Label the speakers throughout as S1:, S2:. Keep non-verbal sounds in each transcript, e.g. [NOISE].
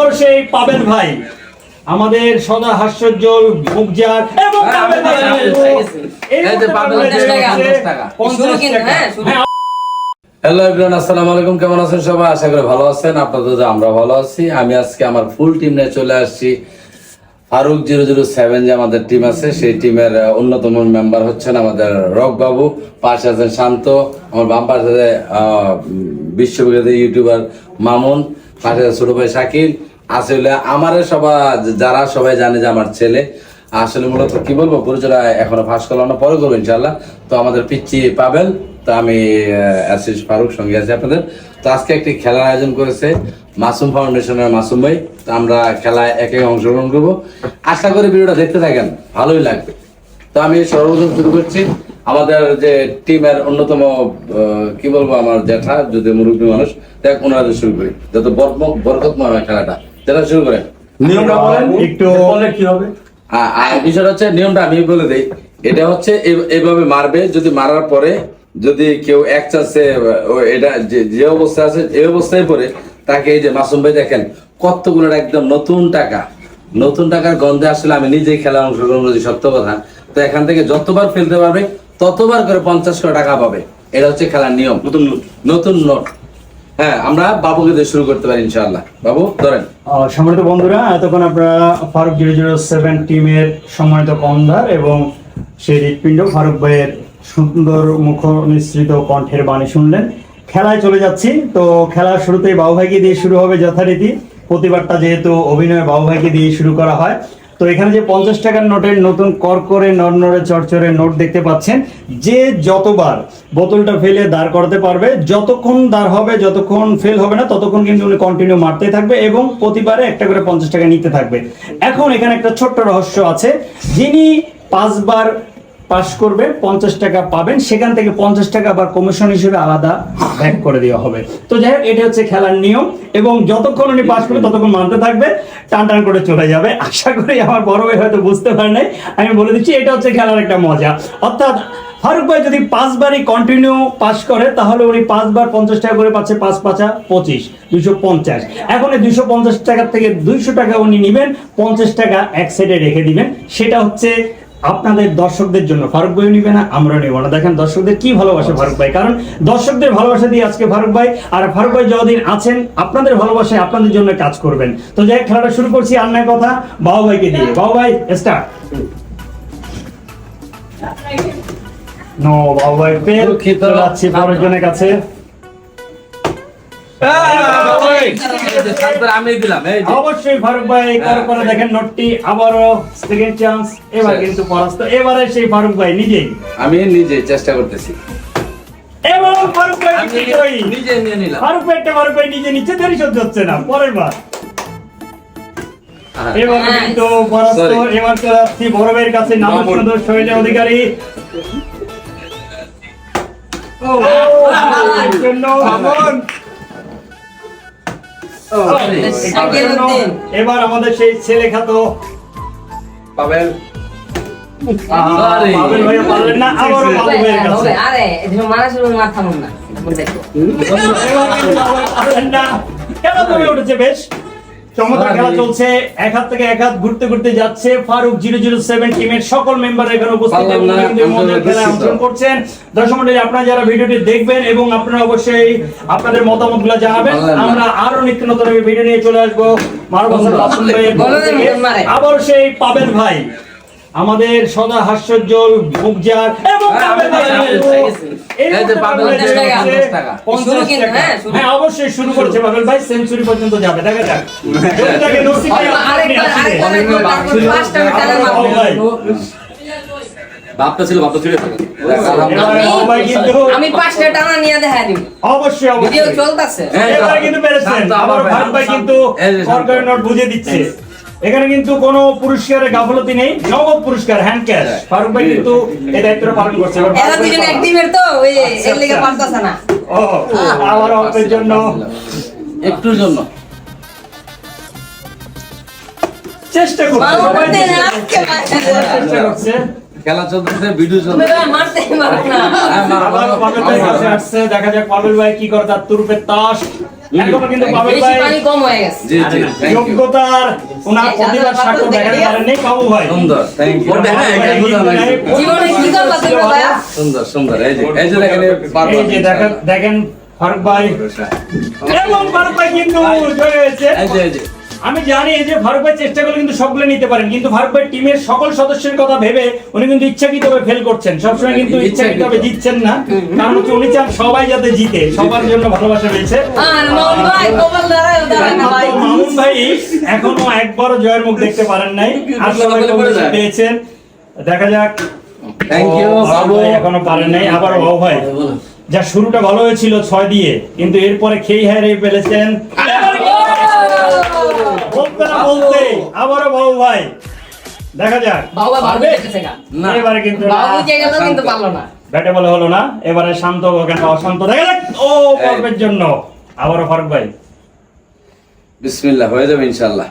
S1: আবার সেই পাবেন ভাই। আমাদের সদা হাস্যোজ্জ্বল মুখজার এবং পাবেন ভাই।
S2: হ্যাঁ।
S1: হ্যাঁ,
S3: হ্যালো এভরিওয়ান আসসালামু আলাইকুম। কেমন আছেন সবাই? আশা করি ভালো আছেন। আপনাদের যে আমরা ভালো আছি। আমি আজকে আমার ফুল টিম নিয়ে চলে আসছি। ফারুক জিরো জিরো সেভেন যে আমাদের টিম আছে সেই টিমের অন্যতম মেম্বার হচ্ছেন আমাদের রক বাবু পাশে আছেন শান্ত আমার বাম পাশে বিশ্ববিখ্যাত ইউটিউবার মামুন। পাশে আছে ছোট ভাই শাকিল। আসলে আমার সবাই যারা সবাই জানে যে আমার ছেলে, আসলে মূলত কি বলব, পরিচয় এখনও ফাঁস করলাম না, পরে করব ইনশাল্লাহ তো আমাদের পিচ্ছি পাবেন তো আমি আশিস ফারুক সঙ্গে আছি আপনাদের। তো আজকে একটি খেলার আয়োজন করেছে মাসুম ফাউন্ডেশনের মাসুম ভাই। তো আমরা খেলায় একে অংশগ্রহণ করব। আশা করি ভিডিওটা দেখতে থাকেন, ভালোই লাগবে। তো আমি সর্বপ্রথম শুরু করছি। আমাদের যে টিমের অন্যতম কি বলব আমার জ্যাঠা, যদি মুরব্বী মানুষ, দেখ ওনাদের শুরু করি। যত বরকতময় খেলাটা। যেটা শুরু করে
S1: নিয়মটা বলেন একটু
S4: কি হবে?
S3: আর বিষয়টা হচ্ছে নিয়মটা আমি বলে দেই। এটা হচ্ছে এভাবে মারবে যদি মারার পরে যদি কেউ এক চান্সে এটা যে- অবস্থায় আছে এই অবস্থায় পড়ে তাকে এই যে মাসুম ভাই দেখেন কতগুলো একদম নতুন টাকা। নতুন টাকার গন্ধে আসলে আমি নিজেই খেলা অংশগ্রহণ করেছি সত্য কথা। তো এখান থেকে যতবার ফেলতে পারবে ততবার করে পঞ্চাশ করে টাকা পাবে। এটা হচ্ছে খেলার নিয়ম।
S4: নতুন নোট।
S3: নতুন নোট। হ্যাঁ আমরা বাবুকে দিয়ে শুরু করতে বাবু
S1: বন্ধুরা, এতক্ষণ ফারুক জিরো জিরো সেভেন টিমের এবং সেই ফারুক ভাইয়ের সুন্দর মুখ কণ্ঠের বাণী শুনলেন। খেলায় চলে যাচ্ছি, তো খেলার শুরুতেই বাবু ভাইকে দিয়ে শুরু হবে যথারীতি। প্রতিবারটা যেহেতু অভিনয় বাবু ভাইকে দিয়ে শুরু করা হয়। তো এখানে যে পঞ্চাশ টাকার নোটের নতুন কর করে নড়নড়ে চড়চড়ে নোট দেখতে পাচ্ছেন, যে যতবার বোতলটা ফেলে দাঁড় করাতে পারবে, যতক্ষণ দাঁড় হবে, যতক্ষণ ফেল হবে না, ততক্ষণ কিন্তু উনি কন্টিনিউ মারতে থাকবে এবং প্রতিবারে একটা করে পঞ্চাশ টাকা নিতে থাকবে। এখন এখানে একটা ছোট্ট রহস্য আছে, যিনি পাঁচবার পাস করবে, পঞ্চাশ টাকা পাবেন, সেখান থেকে পঞ্চাশ টাকা আবার কমিশন হিসেবে আলাদা ব্যাক করে দেওয়া হবে। তো যাই হোক এটা হচ্ছে খেলার নিয়ম, এবং যতক্ষণ উনি পাস করবে, ততক্ষণ মানতে থাকবে, টান টান করে চলে যাবে। আশা করি আমার বড় ভাই হয়তো বুঝতে পারে নাই, আমি বলে দিচ্ছি, এটা হচ্ছে খেলার একটা মজা। অর্থাৎ ফারুক ভাই যদি পাঁচবারই কন্টিনিউ পাস করে, তাহলে উনি পাঁচবার পঞ্চাশ টাকা করে পাচ্ছে পাঁচ পাঁচা পঁচিশ দুইশো পঞ্চাশ। এখন এই দুইশো পঞ্চাশ টাকার থেকে দুইশো টাকা উনি নেবেন, পঞ্চাশ টাকা এক সাইডে রেখে দিবেন। সেটা হচ্ছে আপনাদের দর্শকদের জন্য। ফারুক ভাই নিবে না আমরা নেব না। দেখেন দর্শকদের কি ভালোবাসে ফারুক ভাই। কারণ দর্শকদের ভালোবাসা দিয়ে আজকে ফারুক ভাই আর ফারুক ভাই যতদিন আছেন আপনাদের ভালোবাসায় আপনাদের জন্য কাজ করবেন। তো যাই খেলাটা শুরু করছি আর নয় কথা বাবু ভাইকে দিয়ে। বাবু ভাই স্টার্ট নো বাবু ভাই পেল। চলে যাচ্ছি ফারুকজনের কাছে।
S3: আমি দিলাম এই
S1: অবশ্যই ফারুক ভাই করে করে দেখেন নোটটি আবারও সেকেন্ড চান্স এবার কিন্তু পরাস্ত। এবারে সেই ফারুক ভাই নিজেই।
S3: আমি নিজে চেষ্টা করতেছি।
S1: এবং ফারুক ভাই
S3: নিজে নিয়ে নিলাম।
S1: ফারুক ভাইটা ফারুক ভাই নিজে নিচে দেরি সহ্য হচ্ছে না পরের বার।
S3: হ্যাঁ।
S1: এবার কিন্তু পরাস্ত এবার চলে যাচ্ছি বড় ভাইয়ের কাছে নাম সুন্দর শৈলের অধিকারী। ও, জন্য এবার আমাদের সেই ছেলে খাতো
S3: পাবেল।
S2: মারা মাথা মন না।
S1: কেন জমে উঠেছে বেশ? চমৎকার খেলা চলছে। এক হাত থেকে এক হাত ঘুরতে ঘুরতে যাচ্ছে ফারুক জিরো জিরো সেভেন টিমের সকল মেম্বার এখানে উপস্থিত। অংশগ্রহণ করছেন। দর্শক মন্ডলী আপনারা যারা ভিডিওটি দেখবেন এবং আপনারা অবশ্যই আপনাদের মতামতগুলা জানাবেন আমরা আরও নিত্য নতুন ভিডিও নিয়ে চলে আসব। আবার সেই পাবেন ভাই। আমাদের সদা হাস্যোজ্জ্বল মুখজার এবং
S3: হ্যাঁ,
S1: অবশ্যই শুরু করছে পাবেল ভাই সেঞ্চুরি পর্যন্ত যাবে দেখা যাক।
S4: বাপটা ছিল বাপটা ছিল।
S2: আমি পাঁচটা টানা নিয়ে দেখা
S1: অবশ্যই অবশ্যই।
S2: চলতেছে।
S1: এবারে কিন্তু পেরেছেন। আবার ভাই কিন্তু। সরকারি নোট বুঝিয়ে দিচ্ছে। এখানে কিন্তু কোনো পুরস্কারের গাফলতি নেই নগদ পুরস্কার হ্যান্ড ক্যাশ ফারুক ভাই কিন্তু এই দায়িত্বটা পালন করছে।
S2: এরা দুজন টিমের তো ওই
S1: আচ্ছা,
S2: এর লেগে
S1: আচ্ছা।
S2: পারতাছে না।
S1: ও আবার অল্পের জন্য।
S3: একটুর জন্য।
S1: চেষ্টা করছে সবাই চেষ্টা করছে।
S3: খেলা চলতেছে ভিডিও চলতেছে।
S2: মারতে পারো না।
S3: হ্যাঁ,
S1: দেখা যাক পাবেল ভাই কি করে তার তুরুপের তাস। এখনও কিন্তু পাবেল ভাই।
S2: কম হয়ে গেছে।
S3: জি জি।
S1: যোগ্যতার ওনার প্রতিভার স্বাক্ষর দেখাতে পারেননি বাবু ভাই।
S3: সুন্দর থ্যাংক ইউ
S2: জীবনে কি করলা তুমি ভাইয়া
S3: সুন্দর সুন্দর। এই যে এই যে দেখেন এই
S1: যে দেখেন। দেখেন ফারুক ভাই। এবং ফারুক ভাই কিন্তু জয় হয়েছে
S3: এই যে এই যে।
S1: আমি জানি যে ফারুক ভাই চেষ্টা করলে কিন্তু সবগুলো নিতে পারেন কিন্তু ফারুক ভাই টিমের সকল সদস্যের কথা ভেবে উনি কিন্তু ইচ্ছাকৃতভাবে ফেল করছেন। সবসময় কিন্তু ইচ্ছাকৃতভাবে জিতছেন না। কারণ হচ্ছে উনি চান সবাই যাতে জিতে সবার জন্য ভালোবাসা রয়েছে।
S2: মামুন ভাই
S1: এখনও একবারও জয়ের মুখ দেখতে পারেন নাই। পেয়েছেন। দেখা যাক।
S3: থ্যাংক ইউ বাবু।
S1: ভাই এখনও পারেন নাই। আবার বাবু ভাই। যা শুরুটা ভালো হয়েছিল ছয় দিয়ে কিন্তু এরপরে খেই হারিয়ে ফেলেছেন। বলতে বলতে আমারও বাবু ভাই। দেখা যাক।
S2: বাবা গা
S3: না।
S1: এবারে কিন্তু
S2: বাবু কিন্তু পারল না।
S1: ব্যাটে বলে হলো না এবারে শান্ত কেন অশান্ত। দেখা যাক ও পর্বের জন্য। আবারও ফারুক ভাই।
S3: বিসমিল্লাহ হয়ে যাবে ইনশাআল্লাহ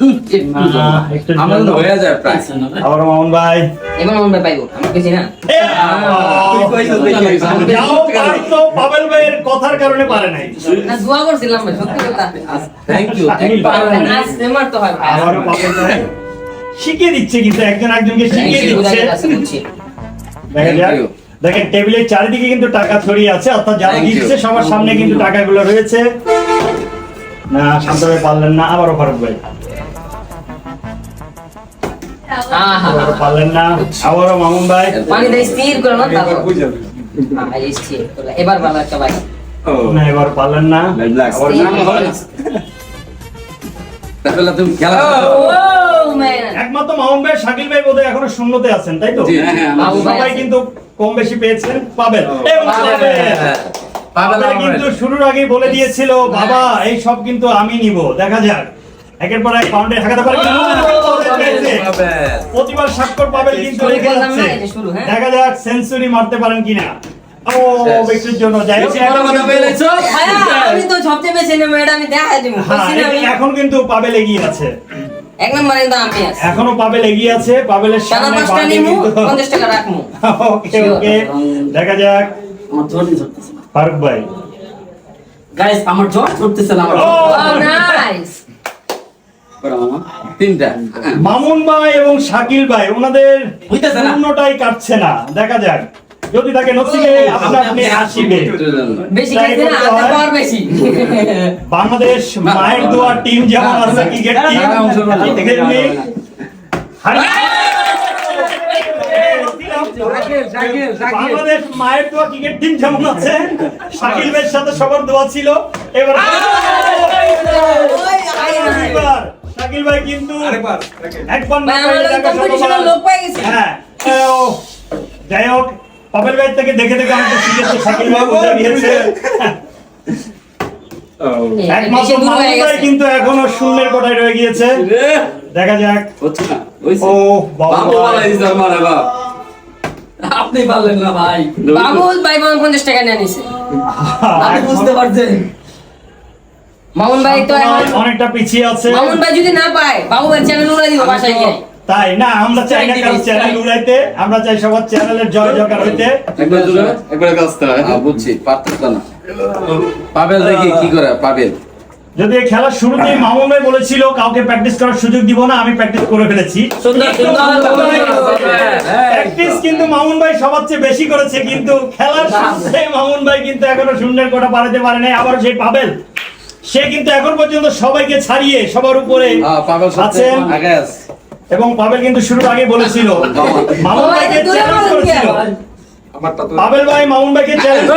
S1: না, একটু
S3: আমাদের তো যায় প্রায়।
S1: আবারও মামুন ভাই।
S2: এবার মামুন ভাই পাইবো আমি কিছু না।
S1: এ, যাও পারতো পাবেল ভাইয়ের কথার কারণে পারে নাই।
S2: না দোয়া করছিলাম ভাই সত্যি কথা।
S3: থ্যাংক ইউ
S2: আসতে মারতে হয় ভাই।
S1: পাবেল ভাই। শিখিয়ে দিচ্ছে কিন্তু একজন একজনকে শিখিয়ে দিচ্ছে। দেখা যাক। দেখেন টেবিলের চারিদিকে কিন্তু টাকা ছড়িয়ে আছে অর্থাৎ যারা দিচ্ছে সবার সামনে কিন্তু টাকাগুলো রয়েছে। না শান্ত ভাই পারলেন না আবারও ফারুক ভাই।
S2: এবার ভালো একটা ভাই।
S1: না এবার পারলেন না।
S3: তাহলে তুমি খেলা
S1: একমাত্র মামুন ভাই শাকিল ভাই বোধহয় এখনও শূন্যতে আছেন তাই তো?
S3: হ্যাঁ, হ্যাঁ,
S1: সবাই কিন্তু কম বেশি পেয়েছেন পাবেন।
S3: পাবেল
S1: কিন্তু শুরুর আগেই বলে দিয়েছিল বাবা এই সব কিন্তু আমি নিব। দেখা যাক। একের পর এক পাউন্ডে ঠেকাতে পারে কিনা? পেয়েছে। প্রতিবার স্বাক্ষর পাবেল কিন্তু রেখে যাচ্ছে
S2: হ্যাঁ।
S1: দেখা যাক সেঞ্চুরি মারতে পারেন কিনা। ও ব্যক্তির জন্য যাই কিন্তু-
S2: ভাইয়া, আমি তো সবচেয়ে বেশি নেব এটা আমি দেখাই দিব
S1: হ্যাঁ, এখন কিন্তু পাবেল এগিয়ে আছে।
S2: এক নম্বরে কিন্তু আমি আছি।
S1: এখনও পাবেল এগিয়ে আছে পাবেলের সামনে
S2: পাঁচটা
S1: বাকি
S2: নিমু
S1: কিন্তু।
S2: পঞ্চাশ টাকা রাখব।
S1: ওকে ওকে দেখা যাক।
S4: আমার জ্বর ধরতেছে
S1: ফারুক ভাই।
S4: গাইস আমার জ্বর ধরতেছে না আমার
S1: ও!
S2: নাইস
S3: তিনটা
S1: মামুন ভাই এবং শাকিল ভাই ওনাদের
S4: হইতেছে
S1: পূর্ণটাই কাটছে না দেখা যাক যদি তাকে নসিবে আপনা আপনি আসিবে
S2: বেশি
S1: তাই
S2: না
S1: করতে
S2: পাওয়ার বেশি
S1: বাংলাদেশ মায়ের দোয়া টিম যেমন আছে ক্রিকেট টিম
S3: না, অংশগ্রহণ করতে
S1: ঠিক তেমনি বাংলাদেশ মায়ের দোয়া ক্রিকেট টিম যেমন আছে শাকিল ভাইয়ের সাথে সবার দোয়া ছিল এবার শাকিল ভাই কিন্তু একবার না
S2: লোক গেছি।
S1: হ্যাঁ যাই হোক পাপেল ভাই থেকে দেখে দেখে আমাকে শিখেছে শাকিল ভাই বোঝা [LAUGHS] একমাত্র মামুন ভাই কিন্তু এখনও শূন্যের কোটায় রয়ে গিয়েছে। দেখা যাক।
S4: হচ্ছে না
S1: ও বাবা।
S4: আপনি পারলেন না ভাই।
S2: বাবু ভাই পঞ্চাশ টাকা নিয়ে নিছে। [LAUGHS]
S4: আপনি বুঝতে পারছেন।
S2: মামুন ভাই তো এখন
S1: অনেকটা পিছিয়ে আছে।
S2: মামুন ভাই যদি না পায় বাবু ভাই চ্যানেল উড়াই দিব বাসায় গিয়ে।
S1: তাই না? আমরা চাই না কারও চ্যানেল উড়াইতে আমরা চাই সবার চ্যানেলের জয় জয়কার হইতে।
S3: বুঝছি পারতেছ না। পাবেল দেখি কি করে পাবেল।
S1: যদি খেলার শুরুতেই মামুন ভাই বলেছিল কাউকে প্র্যাকটিস করার সুযোগ দিব না আমি প্র্যাকটিস করে ফেলেছি।
S4: সুন্দর সুন্দর।
S1: প্র্যাকটিস কিন্তু মামুন ভাই সবার চেয়ে বেশি করেছে কিন্তু খেলার শুরুতে মামুন ভাই কিন্তু এখনও শূন্যের কোটা পারাতে পারে নাই আবার সেই পাবেল। সে কিন্তু এখন পর্যন্ত সবাইকে ছাড়িয়ে সবার উপরে
S3: হ্যাঁ,
S1: আছেন। এবং পাবেল কিন্তু শুরুর আগে বলেছিল। [LAUGHS] মামুন ভাইকে চ্যালেঞ্জ করেছিল। পাবেল ভাই মামুন ভাইকে চ্যালেঞ্জ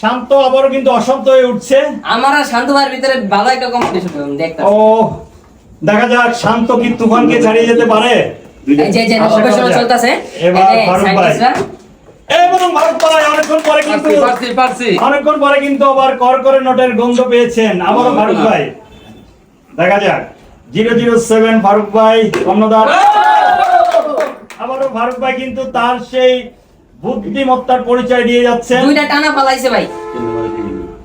S1: শান্ত। আবারও কিন্তু অশান্ত হয়ে উঠছে।
S2: আমার আর শান্ত ভাইয়ের ভিতরে ভালো একটা কম্পিটিশন দেখতে
S1: ও দেখা যাক শান্ত কি তুফানকে ছাড়িয়ে যেতে পারে।
S2: যে যে গবেষণা চলতেছে।
S1: এবার ফারুক ভাই। এবং ভারত অনেকক্ষণ পরে কিন্তু
S3: পারছি পারছি
S1: অনেকক্ষণ পরে কিন্তু আবার কর করে নোটের গন্ধ পেয়েছেন আবারও ফারুক ভাই। দেখা যাক। জিরো জিরো সেভেন ফারুক ভাই অন্নদার। আবারও ফারুক ভাই কিন্তু তার সেই বুদ্ধিমত্তার পরিচয় দিয়ে যাচ্ছেন।
S2: দুইটা টানা পালাইছে ভাই।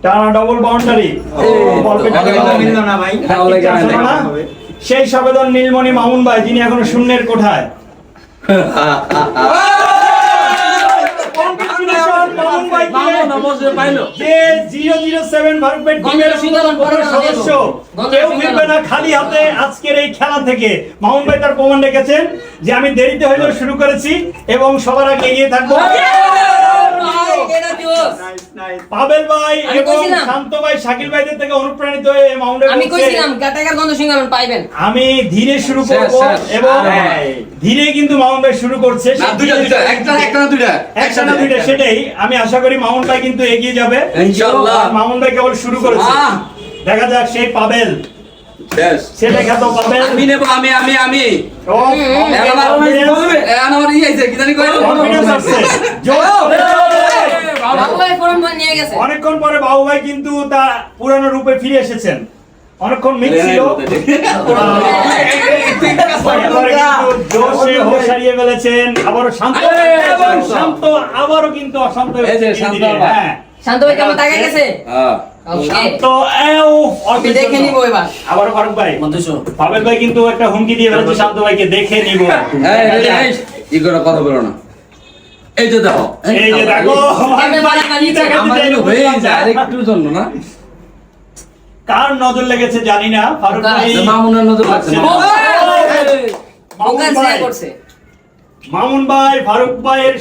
S1: টানা ডবল বাউন্ডারি সেই সবেদন নীলমণি মামুন ভাই যিনি এখনও শূন্যের কোঠায়। Congratulations, মামুন ভাই
S3: পাইলো।
S1: যে 007 ফারুক টিমের
S2: গন্ধ সিঙ্গারা
S1: অন্যতম
S2: করো না,
S1: সদস্য। কেউ ফিরবে না খালি হাতে আজকের এই খেলা থেকে। মামুন ভাই তার প্রমাণ রেখেছেন যে আমি দেরিতে হলেও শুরু করেছি এবং সবার আগে এগিয়ে থাকব।
S2: এটা জোস।
S1: পাবেল ভাই এবং শান্ত ভাই শাকিল ভাইদের থেকে অনুপ্রাণিত হয়ে মাউন্টে
S2: আমি কইছিলাম গাটাকার গন্ধ সিঙ্গারন পাইবেন
S1: আমি ধীরে শুরু করব। এবং
S3: হ্যাঁ।
S1: ধীরে কিন্তু মামুন ভাই শুরু করছে।
S3: দুইটা দুইটা। একটা একটা দুইটা।
S1: একটা দুইটা সেটাই। আমি আশা করি মামুন ভাই কিন্তু এগিয়ে যাবে
S3: ইনশাআল্লাহ।
S1: মামুন ভাই কেবল শুরু করেছে দেখা যাক সেই পাবেল
S3: আমি নেব আমি আমি আমি আমার ইয়ে আছে কি জানি
S1: অনেকক্ষণ পরে বাবু ভাই কিন্তু তা পুরানো রূপে ফিরে এসেছেন অনেকক্ষণ জোশে হোশ হারিয়ে ফেলেছেন আবারও শান্ত শান্ত। আবারও কিন্তু অশান্ত হয়ে
S3: শান্ত।
S1: হ্যাঁ।
S2: ভাই কেমন? গেছে?
S3: হ্যাঁ।
S1: শান্ত
S2: দেখে নিব এবার।
S1: আবারও ফারুক ভাই। পাবেল ভাই কিন্তু একটা হুমকি দিয়ে ফেলেছে শান্ত ভাইকে দেখে নিব। [LAUGHS]
S3: ই করে কথা বলো না। এই যে দেখো
S1: এই যে দেখো
S3: একটু হয়ে যায় আরেকটুর জন্য না?
S1: কার নজর লেগেছে জানি না ফারুক ভাই।
S3: মামুনের নজর লাগছে
S1: মামুন ভাই।
S2: করছে।
S1: মামুন ভাই ফারুক ভাইয়ের